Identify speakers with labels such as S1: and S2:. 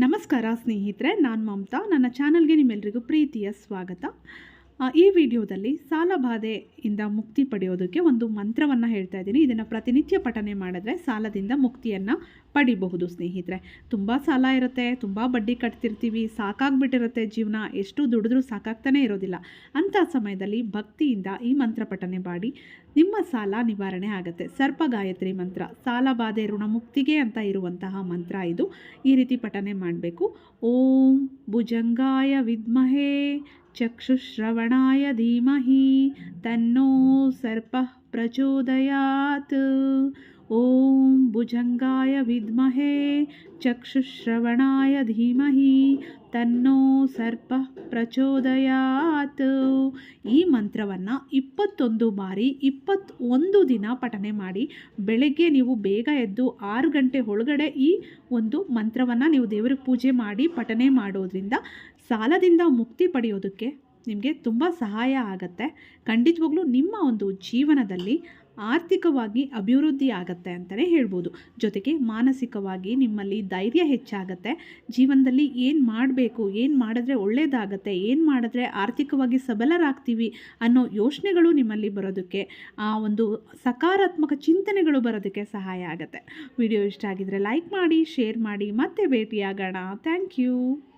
S1: ನಮಸ್ಕಾರ ಸ್ನೇಹಿತರೆ ನಾನು ಮಮತಾ. ನನ್ನ ಚಾನಲ್ಗೆ ನಿಮ್ಮೆಲ್ರಿಗೂ ಪ್ರೀತಿಯ ಸ್ವಾಗತ. ಈ ವಿಡಿಯೋದಲ್ಲಿ ಸಾಲ ಬಾಧೆಯಿಂದ ಮುಕ್ತಿ ಪಡೆಯೋದಕ್ಕೆ ಒಂದು ಮಂತ್ರವನ್ನು ಹೇಳ್ತಾ ಇದ್ದೀನಿ. ಇದನ್ನು ಪ್ರತಿನಿತ್ಯ ಪಠನೆ ಮಾಡಿದ್ರೆ ಸಾಲದಿಂದ ಮುಕ್ತಿಯನ್ನು ಪಡಿಬಹುದು, ಸ್ನೇಹಿತರೆ. ತುಂಬ ಸಾಲ ಇರುತ್ತೆ, ತುಂಬ ಬಡ್ಡಿ ಕಟ್ತಿರ್ತೀವಿ, ಸಾಕಾಗ್ಬಿಟ್ಟಿರುತ್ತೆ ಜೀವನ. ಎಷ್ಟು ದುಡಿದ್ರೂ ಸಾಕಾಗ್ತಾನೆ ಇರೋದಿಲ್ಲ. ಅಂಥ ಸಮಯದಲ್ಲಿ ಭಕ್ತಿಯಿಂದ ಈ ಮಂತ್ರ ಪಠನೆ ಮಾಡಿ ನಿಮ್ಮ ಸಾಲ ನಿವಾರಣೆ ಆಗುತ್ತೆ. ಸರ್ಪ ಗಾಯತ್ರಿ ಮಂತ್ರ, ಸಾಲ ಬಾಧೆ ಋಣಮುಕ್ತಿಗೆ ಅಂತ ಇರುವಂತಹ ಮಂತ್ರ ಇದು. ಈ ರೀತಿ ಪಠನೆ ಮಾಡಬೇಕು. ಓಂ ಭುಜಂಗಾಯ ವಿದ್ಮಹೇ चक्षुश्रवणाय धीमहि तन्नो सर्पः प्रचोदयात्। ಭುಜಂಗಾಯ ವಿದ್ಮಹೇ, ಚಕ್ಷುಶ್ರವಣಾಯ ಧೀಮಹಿ, ತನ್ನೋ ಸರ್ಪ ಪ್ರಚೋದಯಾತ್. ಈ ಮಂತ್ರವನ್ನು ಇಪ್ಪತ್ತೊಂದು ಬಾರಿ, ಇಪ್ಪತ್ತೊಂದು ದಿನ ಪಠನೆ ಮಾಡಿ, ಬೆಳಗ್ಗೆ ನೀವು ಬೇಗ ಎದ್ದು ಆರು ಗಂಟೆ ಒಳಗಡೆ ಈ ಒಂದು ಮಂತ್ರವನ್ನು ನೀವು ದೇವರ ಪೂಜೆ ಮಾಡಿ, ಪಠನೆ ಮಾಡೋದ್ರಿಂದ ಸಾಲದಿಂದ ಮುಕ್ತಿ ಪಡೆಯೋದಕ್ಕೆ ನಿಮಗೆ ತುಂಬ ಸಹಾಯ ಆಗುತ್ತೆ. ಖಂಡಿತವಾಗ್ಲೂ ನಿಮ್ಮ ಒಂದು ಜೀವನದಲ್ಲಿ ಆರ್ಥಿಕವಾಗಿ ಅಭಿವೃದ್ಧಿ ಆಗತ್ತೆ ಅಂತಲೇ ಹೇಳ್ಬೋದು. ಜೊತೆಗೆ ಮಾನಸಿಕವಾಗಿ ನಿಮ್ಮಲ್ಲಿ ಧೈರ್ಯ ಹೆಚ್ಚಾಗತ್ತೆ. ಜೀವನದಲ್ಲಿ ಏನು ಮಾಡಬೇಕು, ಏನು ಮಾಡಿದ್ರೆ ಒಳ್ಳೆಯದಾಗತ್ತೆ ಏನು ಮಾಡಿದ್ರೆ ಆರ್ಥಿಕವಾಗಿ ಸಬಲರಾಗ್ತೀವಿ ಅನ್ನೋ ಯೋಚನೆಗಳು ನಿಮ್ಮಲ್ಲಿ ಬರೋದಕ್ಕೆ, ಆ ಒಂದು ಸಕಾರಾತ್ಮಕ ಚಿಂತನೆಗಳು ಬರೋದಕ್ಕೆ ಸಹಾಯ ಆಗುತ್ತೆ. ವಿಡಿಯೋ ಇಷ್ಟ ಆಗಿದ್ರೆ ಲೈಕ್ ಮಾಡಿ, ಶೇರ್ ಮಾಡಿ, ಮತ್ತೆ ಭೇಟಿಯಾಗೋಣ. Thank you.